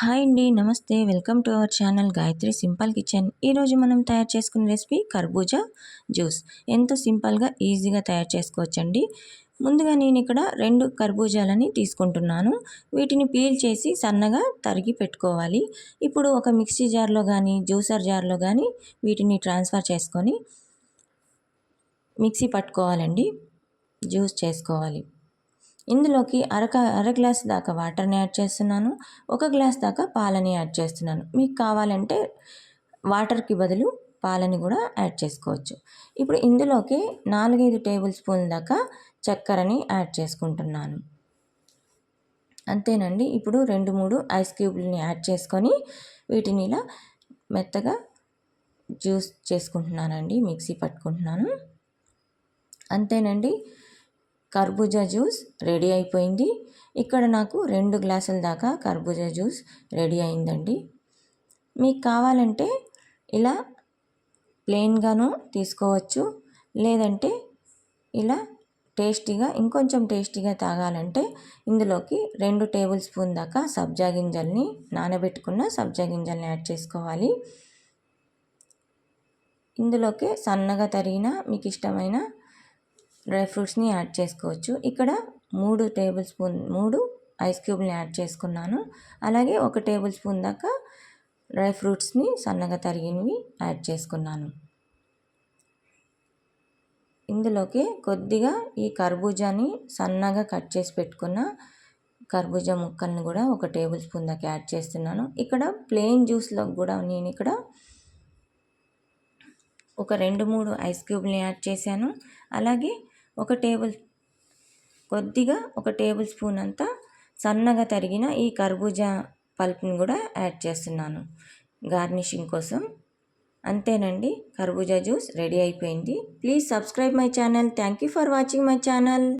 Hi అండి నమస్తే. Welcome to our channel Gayathri simple kitchen. ఈరోజు మనం తయారు చేసుకున్న రెసిపీ కర్బూజా జ్యూస్. ఎంతో సింపుల్గా ఈజీగా తయారు చేసుకోవచ్చండి. ముందుగా నేను ఇక్కడ రెండు కర్బూజాలని తీసుకుంటున్నాను. వీటిని పీల్ చేసి సన్నగా తరిగి పెట్టుకోవాలి. ఇప్పుడు ఒక మిక్సీ జార్లో కానీ జ్యూసర్ జార్లో కానీ వీటిని ట్రాన్స్ఫర్ చేసుకొని మిక్సీ పట్టుకోవాలండి. జ్యూస్ చేసుకోవాలి. ఇందులోకి అరక అర గ్లాస్ దాకా వాటర్ని యాడ్ చేస్తున్నాను. ఒక గ్లాస్ దాకా పాలని యాడ్ చేస్తున్నాను. మీకు కావాలంటే వాటర్కి బదులు పాలని కూడా యాడ్ చేసుకోవచ్చు. ఇప్పుడు ఇందులోకి నాలుగైదు టేబుల్ స్పూన్ దాకా చక్కెరని యాడ్ చేసుకుంటున్నాను. అంతేనండి. ఇప్పుడు రెండు మూడు ఐస్ క్యూబ్లని యాడ్ చేసుకొని వీటిని ఇలా మెత్తగా జ్యూస్ చేసుకుంటున్నానండి. మిక్సీ పట్టుకుంటున్నాను. అంతేనండి. కర్బూజా జ్యూస్ రెడీ అయిపోయింది. ఇక్కడ నాకు రెండు గ్లాసుల దాకా కర్బూజా జ్యూస్ రెడీ అయిందండి. మీకు కావాలంటే ఇలా ప్లెయిన్గాను తీసుకోవచ్చు. లేదంటే ఇలా టేస్టీగా ఇంకొంచెం టేస్టీగా తాగాలంటే ఇందులోకి రెండు టేబుల్ స్పూన్ దాకా సబ్జా గింజల్ని నానబెట్టుకున్న సబ్జా గింజల్ని యాడ్ చేసుకోవాలి. ఇందులోకి సన్నగా తరిగిన మీకు ఇష్టమైన డ్రై ఫ్రూట్స్ని యాడ్ చేసుకోవచ్చు. ఇక్కడ మూడు టేబుల్ స్పూన్ మూడు ఐస్ క్యూబ్ని యాడ్ చేసుకున్నాను. అలాగే ఒక టేబుల్ స్పూన్ దాకా డ్రై ఫ్రూట్స్ని సన్నగా తరిగినవి యాడ్ చేసుకున్నాను. ఇందులోకి కొద్దిగా ఈ కర్బూజాని సన్నగా కట్ చేసి పెట్టుకున్న కర్బూజా ముక్కల్ని కూడా ఒక టేబుల్ స్పూన్ దాకా యాడ్ చేస్తున్నాను. ఇక్కడ ప్లెయిన్ జ్యూస్లో కూడా నేను ఇక్కడ ఒక రెండు మూడు ఐస్ క్యూబ్ని యాడ్ చేశాను. అలాగే ఒక టేబుల్ కొద్దిగా ఒక టేబుల్ స్పూన్ అంతా సన్నగా తరిగిన ఈ కర్బూజా పల్ప్ని కూడా యాడ్ చేస్తున్నాను. గార్నిషింగ్ కోసం. అంతేనండి కర్బూజా జ్యూస్ రెడీ అయిపోయింది. Please subscribe my channel. Thank you for watching my channel.